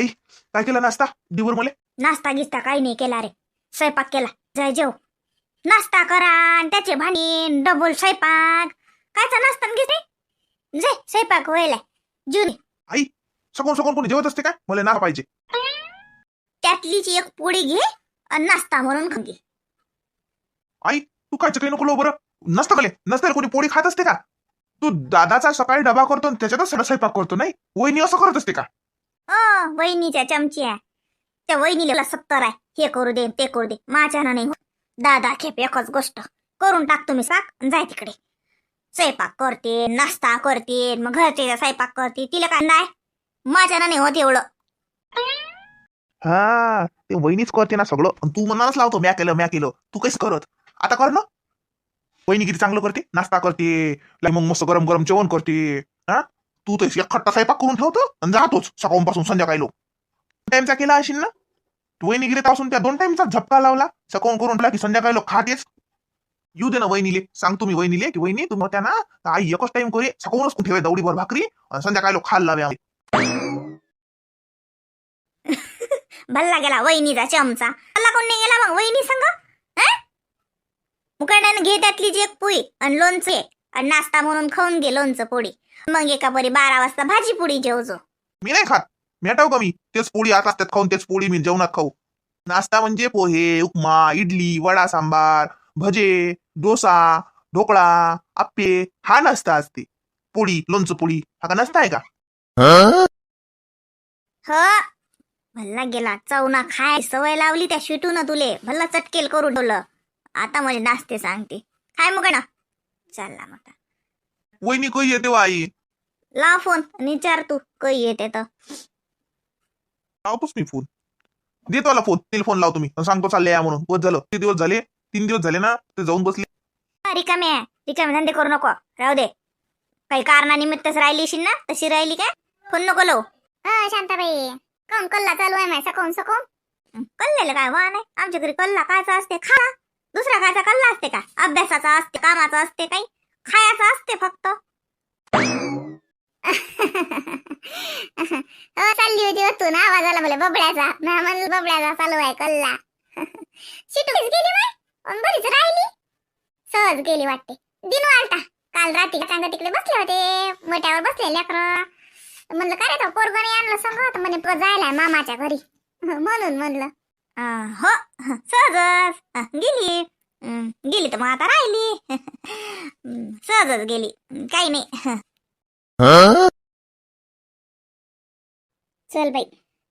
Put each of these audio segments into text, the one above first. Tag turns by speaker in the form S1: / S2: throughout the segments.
S1: आई काय केलं नाश्ता? दिवर मले?
S2: नाश्ता गिस्ता काही नाही केला रे. स्वयंपाक केला. जय जेव. नाश्ता करा आणि त्याचे भाणी डबल स्वयंपाक. कायचा नाश्ता न गिस्ते? जे स्वयंपाक व्हायला. जुनी.
S1: आई सकाळ सकाळ कोणी जेवत असते काय? मला ना पाहिजे.
S2: त्यातलीच एक पोळी घे आणि नाश्ता म्हणून खा घे.
S1: आई तू काय काही नको लो बरं? नसतं कले नसतं कोणी पोळी खात असते का? तू दादाचा सकाळी डबा करतो आणि त्याच्यातच सगळा स्वयंपाक करतो नाही? वहिनी असं करत असते का?
S2: ओ वहिनीच्या चमच्या त्या वहिनीला सत्तर आहे. हे करू दे ते करू दे. माझ्यानं नाही हो. दादा खेप एकच गोष्ट. करून टाक तुम्ही साक आणि जाय तिकडे. स्वयंपाक करते नाश्ता करते मग घरचे स्वयंपाक करते. तिला काय नाही. माझ्यानं नाही होत एवढं.
S1: हा ते वहिनीच करते ना सगळं. आणि तू मनानच लावतो म्या केलं म्या केलं. तू कसं करत. आता कर ना. वहिनी किती चांगलं करते. नाश्ता करते लाई मग मस्त गरम गरम जेवण करते. हा? तू तर एक खट्टा स्वयंपाक करून ठेवतो आणि जातोच सकाळपासून संध्याकाळी लोक. टाइमचा केला असेल ना? तू वहिनी गिरीत असून त्या दोन टाइमचा झपका लावला. सकाळून करून ठेवला की संध्याकाळी लोक खातेच. येऊ दे ना वहिनीले. सांगतो मी वहिनीले की वहिनी तुम्ही त्यांना आई एकच टाइम करे सकाळूनच ठेवे दौडीभर भाकरी आणि संध्याकाळी लोक खायला लावे
S2: भल्ला गेला वहिनीचा चमचा. भल्ला कोण नाही गेला मग? वहिनी सांग? मुकाट्यानं घे त्यातली जी एक पुई आणि लोणचं एक आणि नाश्ता म्हणून खाऊन घे लोणचं पोळी. मग एका परी बारा वाजता भाजी पोळी जेवजो.
S1: मी नाही खात. मेटाव का मी? तेच पोळी आता असतात खाऊन तेच पोळी मी जेवणात खाऊ. नाश्ता म्हणजे पोहे उपमा इडली वडा सांबार भजे डोसा ढोकळा आप्पे हा नाश्ता असते. पोळी लोणचं पोळी हा का नाश्ता आहे का?
S2: ह? भल्ला गेला. चवना खाय. सवय लावली त्या शिटून तुले. भल्ला चटकेल करू ठेवलं. आता म्हणजे नाचते सांगते. काय मग ना चालला मग
S1: वहिनी कधी येते वा आई?
S2: लाव फोन आणि विचार तू कधी येते तर.
S1: लावतोच मी फोन. देतो मला फोन तिला फोन लावतो मी. आणि सांगतो चालले या म्हणून. बस झालं किती दिवस झाले? तीन दिवस झाले ना ते जाऊन बसले.
S2: रिकामे आहे. रिकामे धंदे करू नको. राहू दे. काही कारणानिमित्तच राहिली अशी ना तशी राहिली काय? फोन नको लो शांताबाई कम कल्ला चालू आहे माय सकून सकून कल्लेलं काय वा नाही आमच्या घरी कल्ला कायचा असते खा. दुसरा कायचा कल्ला असते का? अभ्यासाचा असते कामाचा असते काही? खायचा असते फक्त. चालली होती तू ना आवाज आला मला बबड्याचा. ना म्हणलं बबड्याचा चालू आहे कल्ला. शिटूच गेली बाय बरीच राहिली. सहज गेली वाटते. दिन वाढता. काल रात्री चांगलं तिकडे बसले होते. मोठ्यावर बसले लेकर. म्हणलं काय रे पोरग आणलं? सांगत म्हणे प- जायला मामाच्या घरी. म्हणून म्हणलं हो. सहजच. गेली. गेली तर मग आता राहिली. सहजच गेली. काही नाही. चल बाई.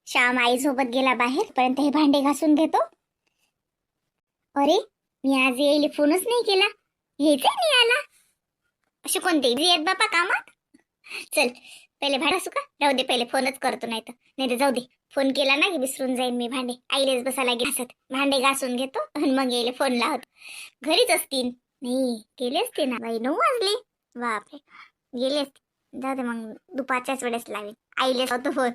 S2: श्याम आई सोबत गेला बाहेर पर्यंत हे भांडे घासून घेतो. अरे मी आज येईल फोनच नाही केला. यायचा नाही आला असे कोणते? येत बापा कामात? चल. पहिले भाडा सुका राहू दे पहिले फोनच करतो नाही तर नाही तर जाऊ दे. फोन केला ना की विसरून जाईन मी भांडे. आईलेच बसायला घासत भांडे घासून घेतो आणि मग येईल फोन लावतो. घरीच असतील नाही गेले असते ना बाई. नऊ वाजले. बापरे. गेले असते. जाऊ दे मग दुपारच्याच वेळेस लावेन. आईलेच होतो फोन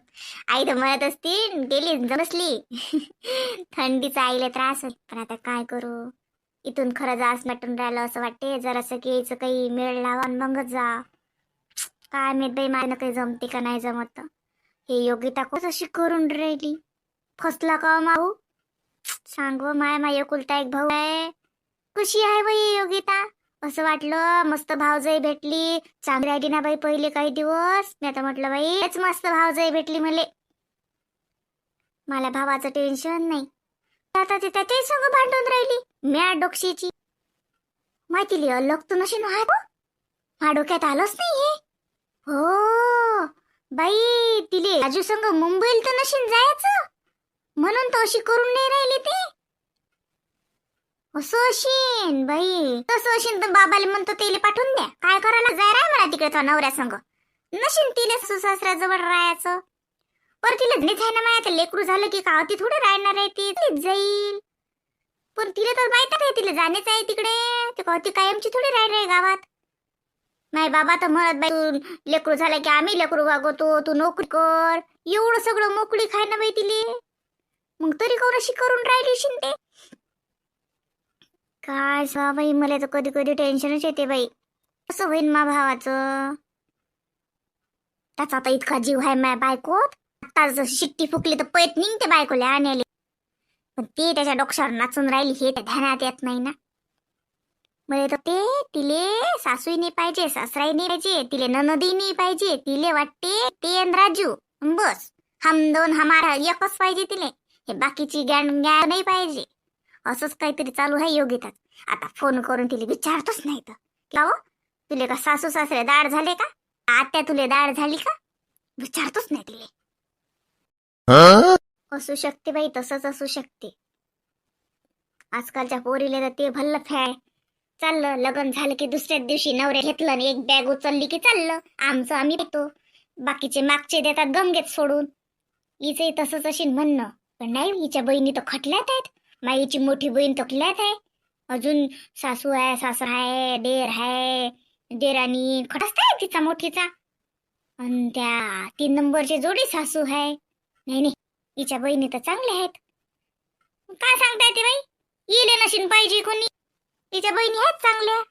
S2: आई तर म्हणत असती गेली बसली. थंडीचा आईला त्रास होईल पण आता काय करू? इथून खरं जास मटून राहिलं असं वाटते जरासं की यायचं काही मेळ लावा आणि मगच जा. काय माहीत बाई माझ्यानं काही जमते का नाही जमत? हे योगिता कसं अशी करून राहिली? फसला का हो माऊ? सांग हो, माय माय एकुलता एक भाऊ आहे. कशी आहे बाई योगिता? असं वाटलं मस्त भावजाई भेटली. चांगली राहिली ना बाई पहिले काही दिवस. मी आता म्हटलं बाई हेच मस्त भावजाई भेटली मले. मला भावाचं टेन्शन नाही. आता ते त्याच्याही संग भांडून राहिली म्या डोक्षीची माहिती लिह अलग तू नशीन हाय माझ्या डोक्यात आलंच नाही हे. हो. बाई तिले राजू संग मुंबईला तर नशीन जायचं. म्हणून तो अशी करून नाही राहिली ते. असं अशीन बाई. तसं अशीन तर बाबाला म्हणतो तेले पाठवून द्या. काय करायला? जाय राय मला तिकडे तो नवऱ्या संग नशीन तिले सुसासऱ्याजवळ राहायचं. पर तिला नाही आहे ना माय? लेकरू झालं की का ती थोडी राहणार आहे ती. जाईल. पण तिला तर माहीत आहे तिला जाणेच आहे तिकडे. ते ती कायमची थोडी राहणार आहे गावात. नाही बाबा तर म्हणत बाई तू लेकरू झालं की आम्ही लेकरू वागवतो तू नोकरी कर. एवढं सगळं मोकळी खाय ना बाई तिले. मग तरी कोण अशी करून राहिली शिंदे? काय सा बाई मला तर कधी कधी टेन्शनच येते बाई. कसं होईन मा भावाचं? त्याचा आता इतका जीव आहे माय बायकोत. आता शिट्टी फुकली तर पैत निघते बायकोला आणले पण ते त्याच्या डोक्षावर नाचून राहिली हे त्या ध्यानात येत नाही ना. मला तर ते तिले सासूही नाही पाहिजे सासराही नाही पाहिजे तिले ननदी नाही पाहिजे तिले वाटते ते राजू. बस हम दोन हमारा एकच पाहिजे तिले. हे बाकीची गॅन गॅन नाही पाहिजे. असंच काहीतरी चालू आहे योगितात आता फोन करून तिला विचारतोच नाही तर. का तुले का सासू सासरे दाढ झाले का? आत्या तुले दाढ झाली का? विचारतोच नाही तिले. असू शकते बाई तसंच असू शकते. आजकालच्या पोरीले तर ते भल्ल फॅ चाललं लग्न झालं की दुसऱ्याच दिवशी नवरे घेतलं आणि एक बॅग उचलली की चाललं. आमचं आम्ही येतो बाकीचे मागचे देतात गमगेत सोडून. हिचंही तसंच अशी म्हणणं. पण नाही हिच्या बहिणी तर खटल्यात आहेत. माईची मोठी बहीण तकल्यात आहे. अजून सासू आहे सासरा आहे देर आहे. देरानी खटस्त आहे तिचा मोठीचा. आणि त्या तीन नंबरची जोडी सासू आहे. नाही नाही हिच्या बहिणी तर चांगल्या आहेत. काय सांगताय ते बाई? येले नशीन पाहिजे कोणी. तिच्या बहिणी आहेत चांगल्या.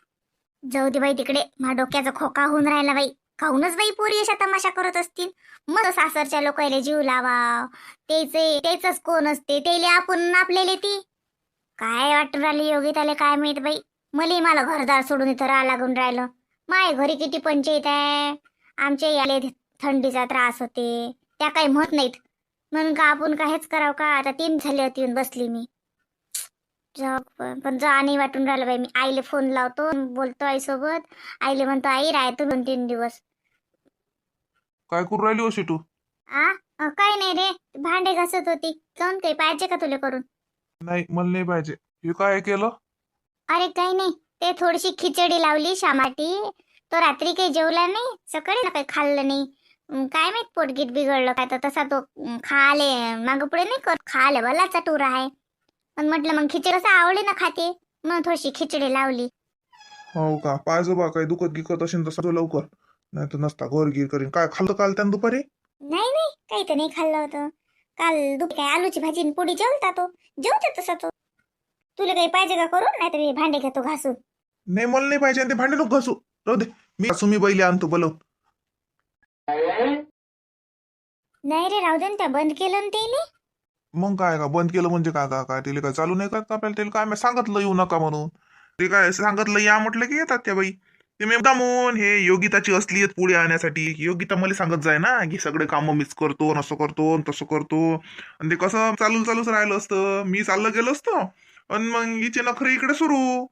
S2: जाऊ दे बाई तिकडे मा डोक्याचा खोका होऊन राहिला बाई. खाऊनच बाई पोरी अशा तमाशा करत असतील. मग सासरच्या लोकायला जीव लावा त्याचे तेच कोण असते? त्याले आपण आपल्याला ती. काय वाटून राहिली योगिताले त्याला काय माहीत बाई? मले मला घरदार सोडून इथं राहा लागून राहिलं. माय घरी किती पंचायत आहे? आमच्या याले थंडीचा त्रास होते. त्या काही म्हणत नाहीत. म्हणून का आपण काहीच हेच करावं का? आता तीन झाले होती येऊन बसली मी. पण पण जा नाही वाटून राहिलं बाई. मी आईले फोन लावतो बोलतो आईसोबत. आईले म्हणतो आई राहतो दोन तीन दिवस.
S1: काय करू राहिली हो शिटू
S2: आ? अ, काय नाही रे. भांडे घासत होती. काऊन काही पाहिजे का तुला करून?
S1: नाही मला नाही पाहिजे. हे काय केलं?
S2: अरे काही नाही. ते थोडीशी खिचडी लावली शामाटी. तो रात्री काही जेवला नाही. सकाळी ना काही खाल्लं नाही. अं, काय माहीत पोटगीट बिघडलं काय तर तसा तो अं, खाले मागं पुढे नाही करत. खाले भलाचा टूर आहे. पण म्हटलं मग खिचडी कसं आवडे ना खाते? मग थोडीशी खिचडी लावली.
S1: हो का? पाहिजे बा काय दुखत गिकत असेल तसं लवकर. नाही तर नसता घर गिर करीन. काय खाल्लं काल त्यानं दुपारी?
S2: नाही नाही काही तर नाही खाल्लं होतं. काल दुपारी काय आलूची भाजी आणि पोळी जेवता तो? जेवते तसा तो. तुला काही पाहिजे का करून? नाहीतर हे भांडे घेतो घासून.
S1: नाही मला नाही पाहिजे आणि ते भांडे नको घासू. राहू दे मी घासू मी बैली आणतो बोलव.
S2: नाही रे राहू दे ना त्या बंद केलं ना तेले
S1: मग काय का? बंद केलं म्हणजे काय? काय काय तिला काय चालू नाही करत आपल्याला? तिला काय मी सांगितलं येऊ नका म्हणून. ते काय सांगितलं या म्हटलं की येतात त्या बाई. ते मी मुद्दामून हे योगिताची असलीयत पुढे आणण्यासाठी. योगिता मला सांगत जाय ना की सगळे कामं मीच करतो असं करतो आणि तसं करतो. आणि ते कसं चालू चालूच राहिलं असतं. मी चाललं गेलो असतो. आणि मग हिचे नखरे इकडे सुरू.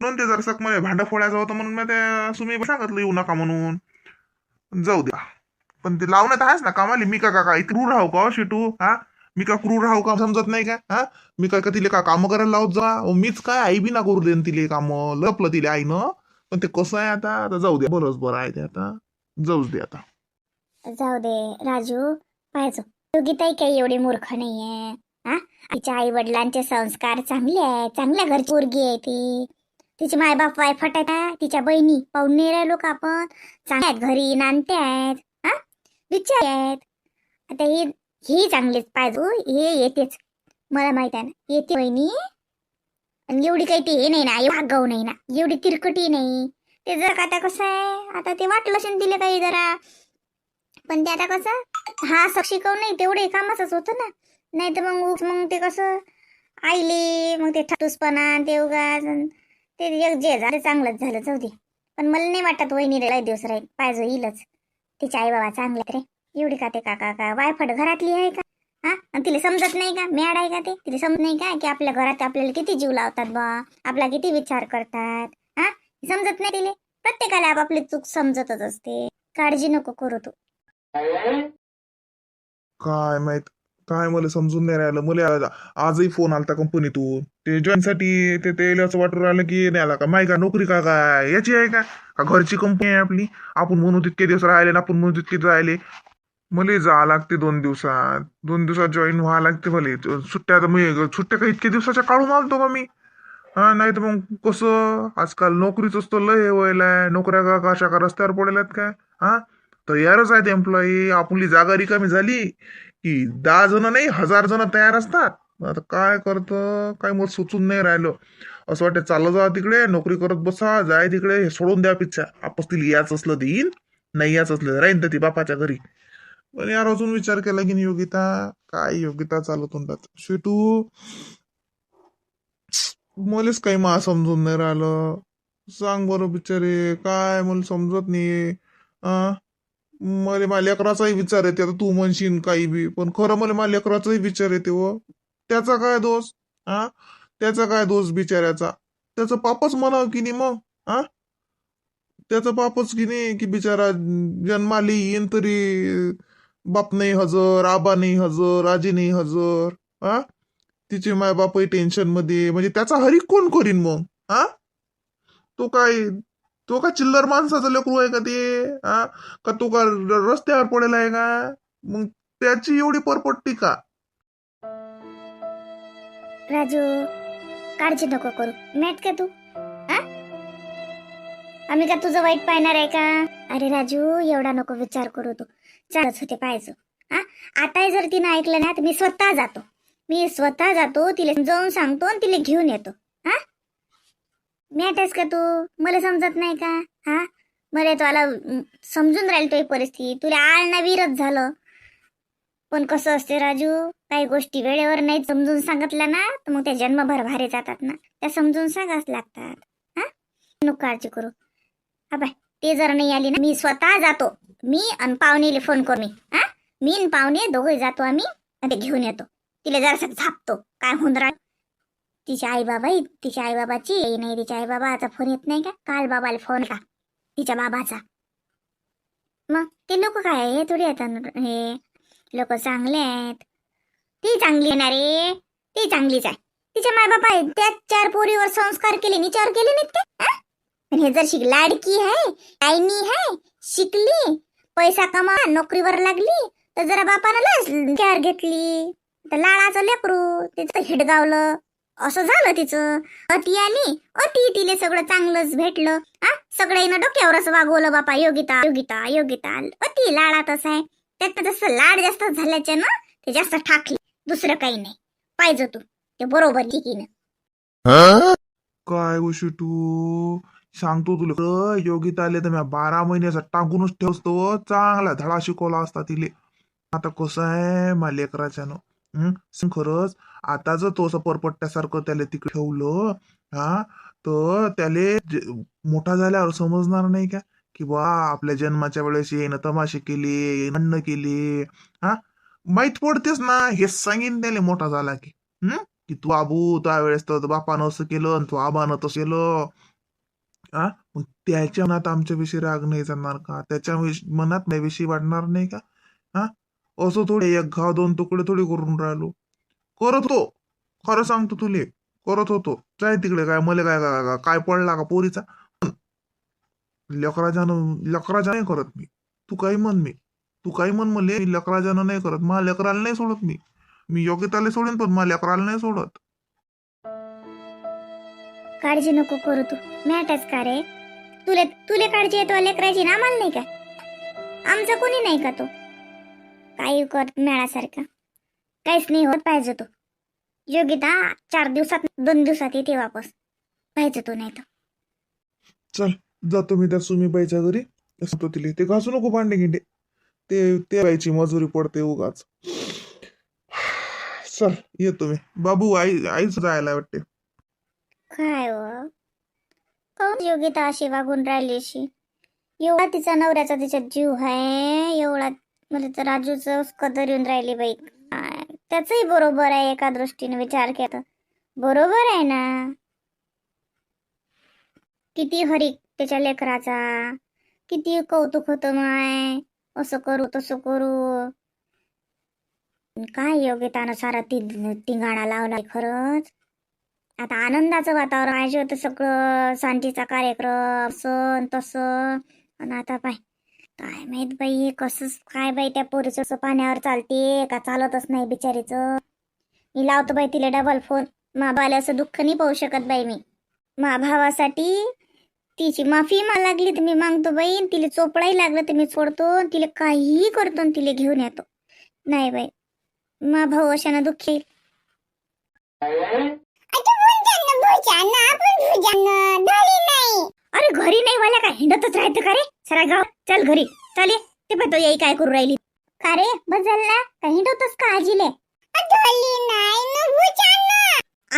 S1: म्हणून ते जरा मला भांडं फोडायचं होतं म्हणून मी त्या सुमी सांगितलं येऊ नका म्हणून. जाऊ द्या पण ते लावण्यात आहेच ना कामाली? मी का का काय राहू का हो, शिटू? हा? मी का क्रूर राहू का? समजत नाही का हा? मी काय का तिले का कामं करायला लावत जा? मीच काय? आई बी ना करू देन तिले कामं. लपलं तिले आईनं. पण ते कसं आहे आता? आता जाऊ दे. बरंच बरं आहे ते आता. जाऊच दे आता.
S2: जाऊ दे. राजू पाहिजो योगिताई काही एवढी मूर्ख नाहीये. हा? तिच्या आई वडिलांचे संस्कार चांगले आहे चांगल्या घरची पोरगी आहे ती. तिचे मायबाप वायफट आहेत तिच्या बहिणी पाहून नाही राहिलो का आपण? चांगल्या आहेत. घरी नांदते आहेत. हा? विचार आहेत. आता ही हे चांगलेच पाहिजे हो, हे येतेच. मला माहीत आहे ना येते वहिनी. आणि एवढी काही ते हे नाही ना एवढा गाव नाही ना एवढी तिरकटी नाही. ते जर का आता कसं आहे आता ते वाटलं असेल काही जरा. पण ते आता कसं हा असं शिकव नाही तेवढे कामाचंच होतं ना. नाही तर मग मग ते कसं आईले मग ते ठाटूसपणा ते उगाच ते एक जे झालं चांगलंच झालं जाऊ दे. पण मला नाही वाटत वहिनी लय दिवस राहील पाहिजे येईलच तिचे आई बाबा चांगल्यात रे. एवढी का ते काका? का वायफट घरातली आहे का? हा? आणि तिला समजत नाही का? मॅड आहे का ते? तिला समजत नाही का की आपल्या घरात आपल्याला किती जीव लावतात बा? आपला किती विचार करतात? हा? समजत नाही तिले? प्रत्येकाला आपापली चूक समजतच असते. काळजी नको करू तू.
S1: काय माहीत? काय मला समजून नाही राहिलं. मला आज- आजही फोन आलता कंपनीतून ते जॉईन साठी ते ते असं वाटून राहिलं की नाही आला का? माही का? नोकरी का काय? याची आहे का? घरची कंपनी आहे आपली? आपण म्हणू तितके दिवस राहिले ना आपण म्हणू तितके राहिले. मला जा लागते दोन दिवसात. दोन दिवसात जॉईन व्हावं लागते भले. सुट्ट्या तर मी सुट्ट्या काही इतक्या दिवसाच्या काढून आलतो का मी. हा नाही तर मग कसं? आजकाल नोकरीच असतो लय हे व्हायलाय नोकऱ्या का कशा का रस्त्यावर पडल्यात काय? हा? तयारच आहेत एम्प्लॉई आपली जागा रिकामी झाली की दहा जण नाही हजार जण तयार असतात. आता काय करतं? काय मग सुचून नाही राहिलं. असं वाटतं चाललं जा तिकडे नोकरी करत बसा जाय तिकडे हे सोडून द्या पिच्छा. आपस तिला याच असलं देईन नाही याच असलं राहीन तर ती बापाच्या घरी. पण यार अजून विचार केला की योगिता काय योगिता चालू तोंडात शेटू मलाच काही मा समजून नाही राहिलं. सांग बरं बिचारे काय मला समजत नाही. मला माझ्या लेकराचाही विचार येते आता तू म्हणशील काही बी. पण खरं मला माझ्या लेकराचाही विचार येते व त्याचा काय दोष? हा त्याचा काय दोष बिचाऱ्याचा? त्याचं पापच म्हणावं की नाही मग? हा त्याचं पापच की नाही की बिचारा जन्माली येईन तरी बाप नाही हजर आबा नाही हजर आजी नाही हजर हा? तिचे माय बापही टेन्शनमध्ये. म्हणजे त्याचा हरी कोण करीन मग हा? तो काय तो का चिल्लर माणसाचं लेकरू आहे का ते हा? का तो का रस्त्यावर पडेला आहे का? मग त्याची एवढी परपट्टी का?
S2: राजू काळजी नको करू. मॅट का तू. आम्ही का तुझं वाईट पाहणार आहे का? अरे राजू एवढा नको विचार करू तू. चालच होते पाहायचं. हा? आता जर तिनं ऐकलं ना तर मी स्वतः जातो. मी स्वतः जातो तिला जाऊन सांगतो आणि तिला घेऊन येतो. हा? मॅटच का तू? मला समजत नाही का? हा? मला तुला समजून राहील तुझी परिस्थिती. तुला आळ ना विरत झालं. पण कसं असते राजू काही गोष्टी वेळेवर नाही समजून सांगितल्या ना तर मग त्या जन्मभर भारी जातात ना. त्या समजून सांगाच लागतात. हा? नको काळजी करू. हा बाय ते जर नाही आली ना. मी स्वतः जातो. मी आणि पाहुणेले फोन करू मी. हा? मी आणि पाहुणे दोघे जातो आम्ही. आणि ते घेऊन येतो. तिला जरासं झापतो. काय होऊन राहील? तिचे आई बाबा तिच्या आई बाबाची नाही तिच्या आई बाबाचा फोन येत नाही का? काल बाबाला फोन का तिच्या बाबाचा. मग ते लोक काय हे थोडी येतात हे लोक चांगले आहेत. ती चांगली येणार रे. ती चांगलीच आहे. तिच्या माय बाबा आहे त्या चार पोरीवर संस्कार केले. निचार केले नाहीत ते हा? हे जर शिक लाडकी आहे आईनी आहे शिकली पैसा कमा नोकरीवर लागली तर जरा बापानं लस केअर घेतली. तर लाडाचं लेकरू तिचं हिडगावलं. असं झालं तिचं. अति आली अति तिले सगळं चांगलंच भेटलं. हा सगळं हिनं डोक्यावरच वागवलं बापा योगिता योगिता योगिता. अति लाडातच आहे. त्यात जसं लाड जास्त झाल्याच्या ना ते जास्त ठाकले. दुसरं काही नाही. पाहिजे तू. ते बरोबर लिखीनं
S1: काय गोष्टी तू सांगतो तुला. योगिता आले तर मी बारा महिन्याचा टाकूनच ठेवतो चांगला धडा शिकवला असता तिले. आता कसं आहे माझ्या लेकराच्यानं हं? सांग खरंच आता जर तो असं परपट्ट्यासारखं त्याला तिकडे ठेवलं हा तर त्याले मोठा झाल्यावर समजणार नाही का? की बा आपल्या जन्माच्या वेळेस येणं तमाशे केले अन्न केले हा? माहीत पडतेच ना हे सांगेन त्याला मोठा झाला की हम्म की तू आबू त्यावेळेस तर बापानं असं केलं आणि तू आबानं तसं केलं. आ मग त्याच्या मनात आमच्याविषयी राग नाही जाणार का? त्याच्या विष- मनात माझ्याविषयी वाढणार नाही का? हा? असं थोडे एक घाव दोन तुकडे थोडी करून राहिलो. करत हो खरं सांगतो तुले. करत होतो. जाय तिकडे काय मला काय काय- काय- काय पडला का पोरीचा? लेकराजानं लेकराजा नाही करत मी. तू काही म्हण मी. तू काही म्हण म्हणले मी लेकराजानं नाही करत. मला लेकराला नाही सोडत मी. मी योग्यताला सोडेन पण मला लेकराला नाही सोडत.
S2: काळजी नको करू तू. मॅटच का रे? तुले तुले काळजी येतो लेकराची ना आम्हाला नाही का? आमचा कोणी नाही का तो? काही कर मेळासारखा. काहीच नाही होत पाहिजे तो. योगिता चार दिवसात दोन दिवसात येते वापस. पाहिजे तो नाही तर.
S1: चल जातो मी त्या सुमीबाईच्या घरी. असतो तिला. ते घासू नको भांडे गिंडे. ते ते बाईची मजुरी पडते उगाच. चल येतो मी. बाबू आई आईच जायला वाटते.
S2: काय व? काऊन योगिता अशी वागून राहिली अशी? एवढा तिचा नवऱ्याचा तिच्यात जीव आहे एवढा म्हणजे तर राजूच कदर येऊन राहिली बाई. त्याचही बरोबर आहे एका दृष्टीने विचार केला बरोबर आहे ना? किती हरी त्याच्या लेकराचा. किती कौतुक होतं माय. असं करू तसं करू. काय योग्यतानं सारा ती तिंगाणा लावला खरंच? आता आनंदाचं वातावरण पाहिजे होतं सगळं शांतीचा कार्यक्रम सण तसं. आणि आता पाय काय माहीत बाई कसं काय बाई त्या पोरीचं असं पाण्यावर चालते का चालतच नाही बिचारीचं. मी लावतो बाई तिला डबल फोन माबाला असं दुःख नाही पाहू शकत बाई मी. मा भावासाठी तिची माफी मा लागली तर मी मागतो बाई. तिला चोपडाही लागलं तर मी सोडतो. आणि तिला काहीही करतो आणि तिला घेऊन येतो. नाही बाई मा भाऊ अशानं दुःखी अरे घरी नाही वाल्या काय हिंडतच राहतं का रे? सरा गाव चल घरी. चल ये. ते पाहतो याई काय करू राहिली. का रे? ना का हिंडवतोस का आजीले?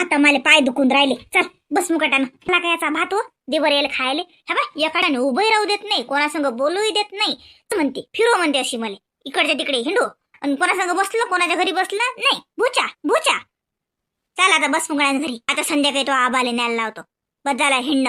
S2: आता मला पाय दुखून राहिले. चल बस मुकटानं. मला काय याचा भात हो? देवर यायला खायले. हा बाय एकाड्याने उभंही राहू देत नाही कोणासंग बोलूही देत नाही. म्हणते फिरो म्हणते अशी मला. इकडच्या तिकडे हिंडो. आणि कोणासंग बसलं कोणाच्या घरी बसलं? नाही. भूचा भूचा चल आता बस मुकड्यानं घरी. आता संध्याकाळी तो आबाले न्यायला लावतो. बस झाला हिंड.